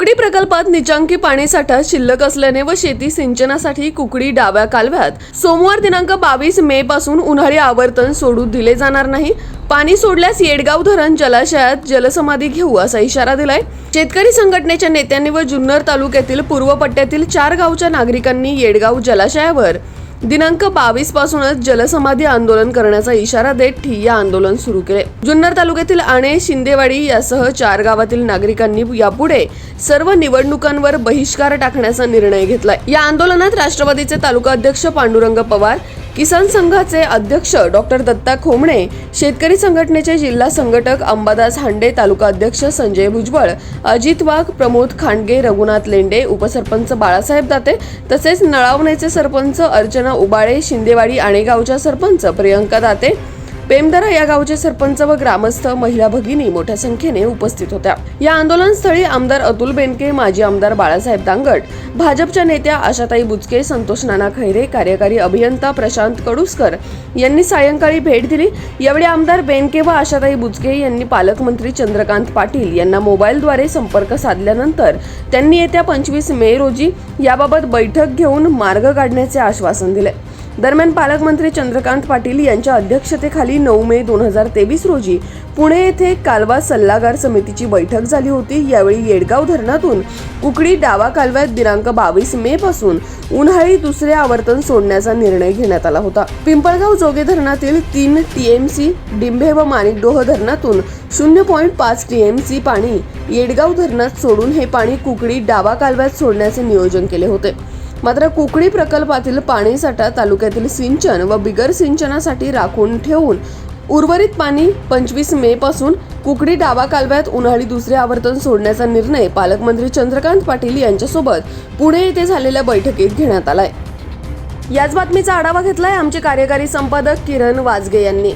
कुकडी प्रकल्पात निचांकी पाणीसाठा शिल्लक असल्याने व शेती सिंचनासाठी कुकडी डाव्या कालव्यात सोमवार दिनांक बावीस मे पासून उन्हाळी आवर्तन सोडू दिले जाणार नाही. पाणी सोडल्यास येडगाव धरण जलाशयात जलसमाधी घेऊ असा इशारा दिलाय. शेतकरी संघटनेच्या नेत्यांनी व जुन्नर तालुक्यातील पूर्व पट्ट्यातील चार गावच्या नागरिकांनी येडगाव जलाशयावर दिनांक बावीस पासूनच जलसमाधी आंदोलन करण्याचा इशारा देत ठिय्या आंदोलन सुरू केले. जुन्नर तालुक्यातील आणे शिंदेवाडी यासह चार गावातील नागरिकांनी यापुढे सर्व निवडणुकांवर बहिष्कार टाकण्याचा निर्णय घेतला या आंदोलनात राष्ट्रवादीचे तालुका अध्यक्ष पांडुरंग पवार किसान संघाचे अध्यक्ष डॉक्टर दत्ता खोमणे शेतकरी संघटनेचे जिल्हा संघटक अंबादास हांडे तालुका अध्यक्ष संजय भुजबळ अजित वाघ प्रमोद खांडगे रघुनाथ लेंडे उपसरपंच बाळासाहेब दाते तसेच नळावणेचे सरपंच अर्चना उबाळे शिंदेवाडी आणेगावच्या सरपंच प्रियंका दाते पेमदरा या गावचे सरपंच व ग्रामस्थ महिला भगिनी मोठ्या संख्येने उपस्थित होत्या. या आंदोलनस्थळी आमदार अतुल बेनके माजी आमदार बाळासाहेब दांगट भाजपच्या नेत्या आशाताई बुचके संतोष नाना खैरे कार्यकारी अभियंता प्रशांत कडुसकर यांनी सायंकाळी भेट दिली. यावेळी आमदार बेनके व आशाताई बुचके यांनी पालकमंत्री चंद्रकांत पाटील यांना मोबाईलद्वारे संपर्क साधल्यानंतर त्यांनी येत्या पंचवीस मे रोजी याबाबत बैठक घेऊन मार्ग काढण्याचे आश्वासन दिले. दरम्यान पालकमंत्री चंद्रकांत पाटील यांच्या अध्यक्षतेखाली नऊ मे दोन हजार तेवीस रोजी पुणे येथे कालवा सल्लागार समितीची बैठक झाली होती. यावेळी येडगाव धरणातून कुकडी डावा कालव्यात दिनांक बावीस मे पासून उन्हाळी दुसरे आवर्तन सोडण्याचा निर्णय घेण्यात आला होता. पिंपळगाव जोगे धरणातील तीन टीएमसी डिंभे व माणिकडोह धरणातून शून्य पॉईंट पाच टीएमसी पाणी येडगाव धरणात सोडून हे पाणी कुकडी डावा कालव्यात सोडण्याचे नियोजन केले होते. मात्र कुकडी प्रकल्पातील पाणीसाठा तालुक्यातील सिंचन व बिगर सिंचनासाठी राखून ठेवून उर्वरित पाणी पंचवीस मे पासून कुकडी डावा कालव्यात उन्हाळी दुसरे आवर्तन सोडण्याचा निर्णय पालकमंत्री चंद्रकांत पाटील यांच्यासोबत पुणे येथे झालेल्या बैठकीत घेण्यात आलाय. याच बातमीचा आढावा घेतलाय आमचे कार्यकारी संपादक किरण वाजगे यांनी.